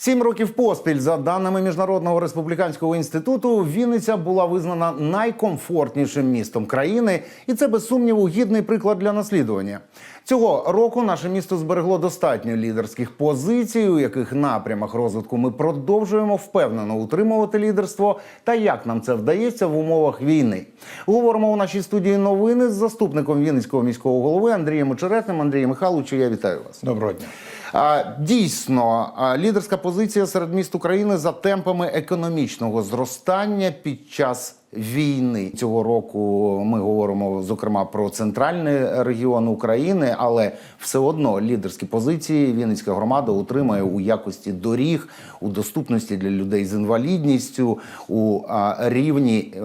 Сім років поспіль, за даними міжнародного республіканського інституту, Вінниця була визнана найкомфортнішим містом країни, і це без сумніву гідний приклад для наслідування. Цього року наше місто зберегло достатньо лідерських позицій, у яких напрямах розвитку ми продовжуємо впевнено утримувати лідерство. Та як нам це вдається в умовах війни? Говоримо у нашій студії новини з заступником Вінницького міського голови Андрієм Очеретним. Андрій Михайловичу, я вітаю вас. Доброго дня. Дійсно, лідерська позиція серед міст України за темпами економічного зростання під час війни цього року. Ми говоримо зокрема про центральний регіон України, але все одно лідерські позиції Вінницька громада утримує у якості доріг, у доступності для людей з інвалідністю, у рівні е,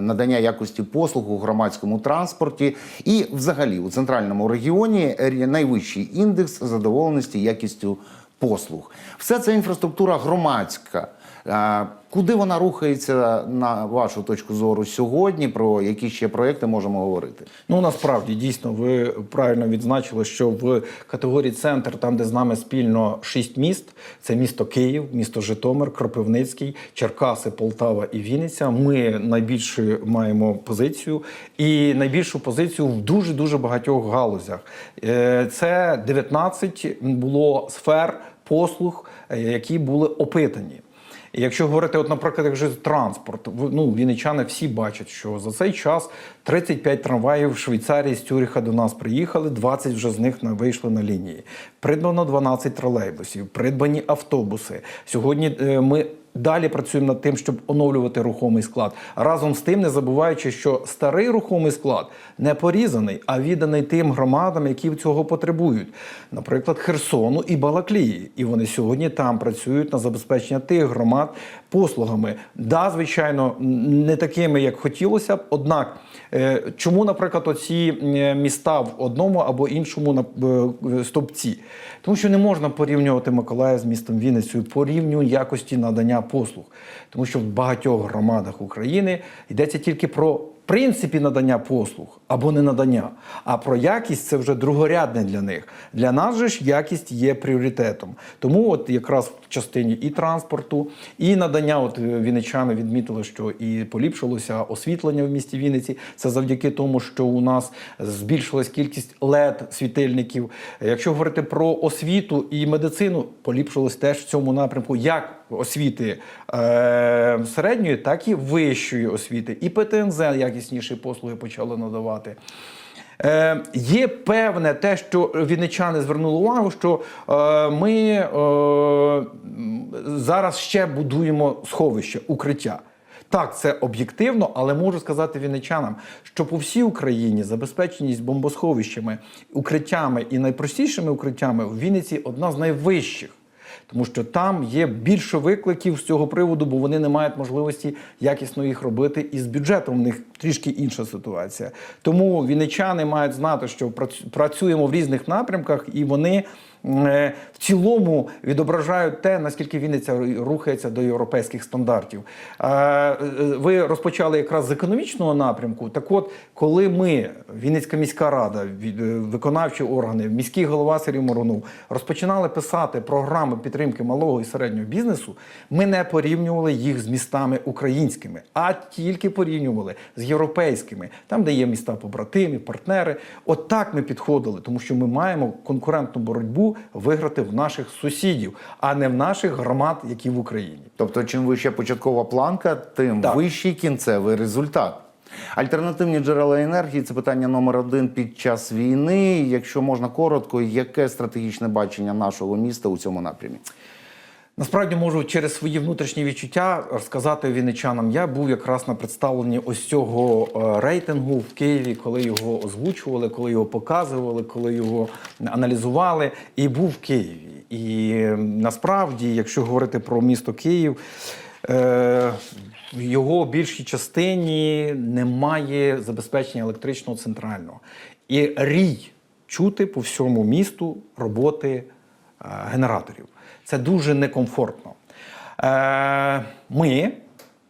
надання якості послуг у громадському транспорті і, взагалі, у центральному регіоні найвищий індекс задоволеності якістю послуг. Все це інфраструктура громадська. Е, Куди вона рухається на вашу точку зору сьогодні? Про які ще проекти можемо говорити? Ну насправді дійсно ви правильно відзначили, що в категорії центр, там де з нами спільно шість міст: це місто Київ, місто Житомир, Кропивницький, Черкаси, Полтава і Вінниця. Ми найбільшу маємо позицію і найбільшу позицію в дуже дуже багатьох галузях. Е, Це 19 було сфер послуг, е, які були опитані. Якщо говорити, от, наприклад, як же транспорт, ну, вінничани всі бачать, що за цей час 35 трамваїв в Швейцарії з Цюріха до нас приїхали, 20 вже з них на- вийшли на лінії. Придбано 12 тролейбусів, придбані автобуси. Сьогодні е, ми далі працюємо над тим, щоб оновлювати рухомий склад. Разом з тим, не забуваючи, що старий рухомий склад не порізаний, а відданий тим громадам, які цього потребують. Наприклад, Херсону і Балаклії. І вони сьогодні там працюють на забезпечення тих громад послугами. Да, звичайно, не такими, як хотілося б. Однак, е, чому, наприклад, оці міста в одному або іншому е, стовпці? Тому що не можна порівнювати Миколаїв з містом Вінницею по рівню якості надання послуг. Тому що в багатьох громадах України йдеться тільки про принципі надання послуг або не надання. А про якість це вже другорядне для них. Для нас же ж якість є пріоритетом. Тому, от якраз в частині і транспорту, і надання, от е, вінничани відмітили, що і поліпшилося освітлення в місті Вінниці. Це завдяки тому, що у нас збільшилась кількість led світильників. Якщо говорити про освіту і медицину, поліпшилось теж в цьому напрямку, як освіти е, середньої, так і вищої освіти. І ПТНЗ якісніші послуги почали надавати. Е, є певне те, що вінничани звернули увагу, що е, ми е, зараз ще будуємо сховище, укриття. Так, це об'єктивно, але можу сказати вінничанам, що по всій Україні забезпеченість бомбосховищами, укриттями і найпростішими укриттями в Вінниці одна з найвищих. Тому що там є більше викликів з цього приводу, бо вони не мають можливості якісно їх робити, і з бюджетом в них трішки інша ситуація. Тому вінничани мають знати, що працю- працюємо в різних напрямках, і вони в цілому відображають те, наскільки Вінниця рухається до європейських стандартів. Е, е, Ви розпочали якраз з економічного напрямку. Так от, коли ми, Вінницька міська рада, е, виконавчі органи, міський голова Сергій Моронов, розпочинали писати програми підтримки малого і середнього бізнесу, ми не порівнювали їх з містами українськими, а тільки порівнювали з європейськими, там, де є міста побратимі, партнери. От так ми підходили, тому що ми маємо конкурентну боротьбу виграти в наших сусідів, а не в наших громад, які в Україні. Тобто, чим вища початкова планка, тим Так. вищий кінцевий результат. Альтернативні джерела енергії це питання номер один під час війни. Якщо можна коротко, яке стратегічне бачення нашого міста у цьому напрямі? Насправді можу через свої внутрішні відчуття розказати вінничанам. Я був якраз на представленні ось цього е, рейтингу в Києві, коли його озвучували, коли його показували, коли його аналізували, і був в Києві. І насправді, якщо говорити про місто Київ. е, В його більшій частині немає забезпечення електричного центрального. І рій чути по всьому місту роботи генераторів. Це дуже некомфортно. Е, Ми,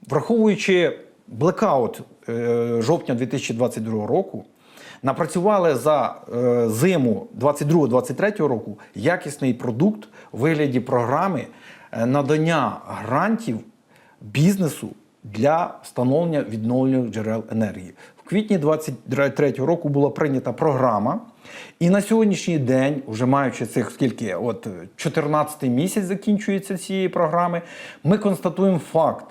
враховуючи блекаут е, жовтня 2022 року, напрацювали за е, зиму 22-23 року якісний продукт у вигляді програми е, надання грантів бізнесу для встановлення відновлювальних джерел енергії. В квітні 2023 року була прийнята програма, і на сьогоднішній день, вже маючи цих скільки, от 14 місяць закінчується цієї програми, ми констатуємо факт.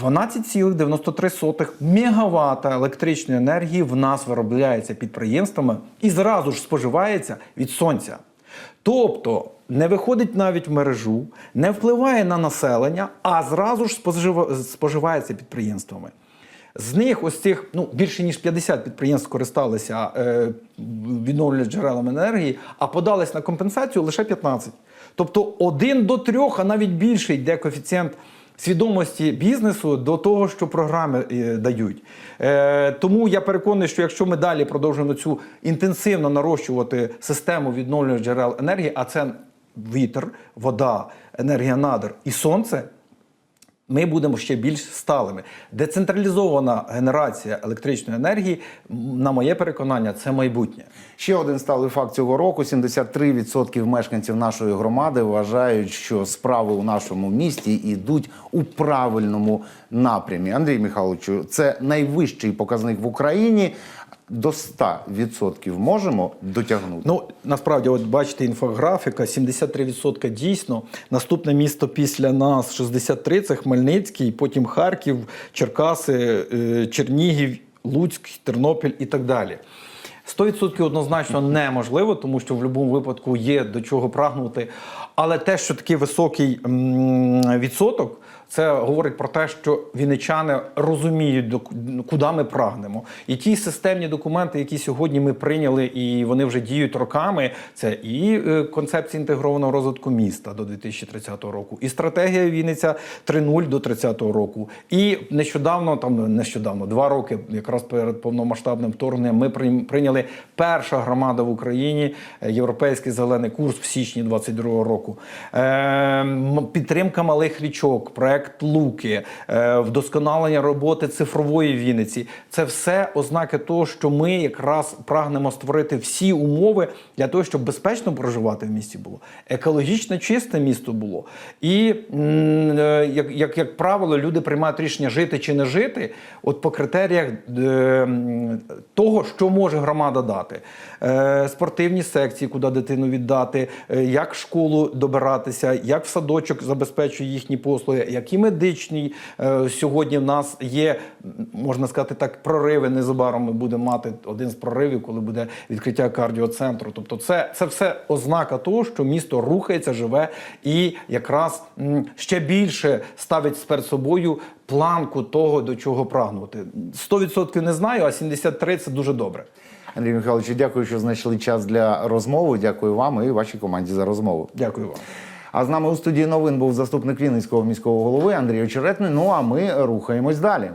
12,93 мегаватта електричної енергії в нас виробляється підприємствами і зразу ж споживається від сонця. Тобто не виходить навіть в мережу, не впливає на населення, а зразу ж споживається підприємствами. З них ось цих ну більше ніж 50 підприємств користалися е, відновлювальними джерелами енергії, а подались на компенсацію лише 15. Тобто один до трьох, а навіть більше йде коефіцієнт свідомості бізнесу до того, що програми е, дають. Е, тому я переконаний, що якщо ми далі продовжуємо цю інтенсивно нарощувати систему відновлювальних джерел енергії, а це вітер, вода, енергія надр і сонце ми будемо ще більш сталими. Децентралізована генерація електричної енергії, на моє переконання, це майбутнє. Ще один сталий факт цього року: 73% мешканців нашої громади вважають, що справи у нашому місті йдуть у правильному напрямі. Андрій Михайловичу, це найвищий показник в Україні. До 100% можемо дотягнути. Ну насправді, от бачите, інфографіка: 73% дійсно. Наступне місто після нас 63, це Хмельницький, потім Харків, Черкаси, е, Чернігів, Луцьк, Тернопіль і так далі. 100% однозначно неможливо, тому що в будь-якому випадку є до чого прагнути. Але те, що такий високий відсоток, це говорить про те, що вінничани розуміють, до куди ми прагнемо. І ті системні документи, які сьогодні ми прийняли, і вони вже діють роками. Це і е, концепція інтегрованого розвитку міста до 2030 року, і стратегія Вінниця 3.0 до 30 року. І нещодавно, там нещодавно, два роки, якраз перед повномасштабним вторгненням, ми прийняли перша громада в Україні е, європейський зелений курс в січні 22 року. Е, підтримка малих річок, проект Луки, е, вдосконалення роботи цифрової Вінниці. Це все ознаки того, що ми якраз прагнемо створити всі умови для того, щоб безпечно проживати в місті було, екологічно чисте місто було. І е, як, як, як правило, люди приймають рішення жити чи не жити, от по критеріях е, того, що може громада дати. Спортивні секції, куди дитину віддати, як школу добиратися, як в садочок забезпечує їхні послуги, які медичні е, сьогодні в нас є, можна сказати так, прориви. Незабаром ми будемо мати один з проривів, коли буде відкриття кардіоцентру. Тобто, це, це все ознака того, що місто рухається, живе і якраз ще більше ставить перед собою планку того, до чого прагнути. 100% не знаю, а 73% – це дуже добре. Андрій Михайлович, дякую, що знайшли час для розмови. Дякую вам і вашій команді за розмову. Дякую вам. А з нами у студії новин був заступник Вінницького міського голови Андрій Очеретний. Ну а ми рухаємось далі.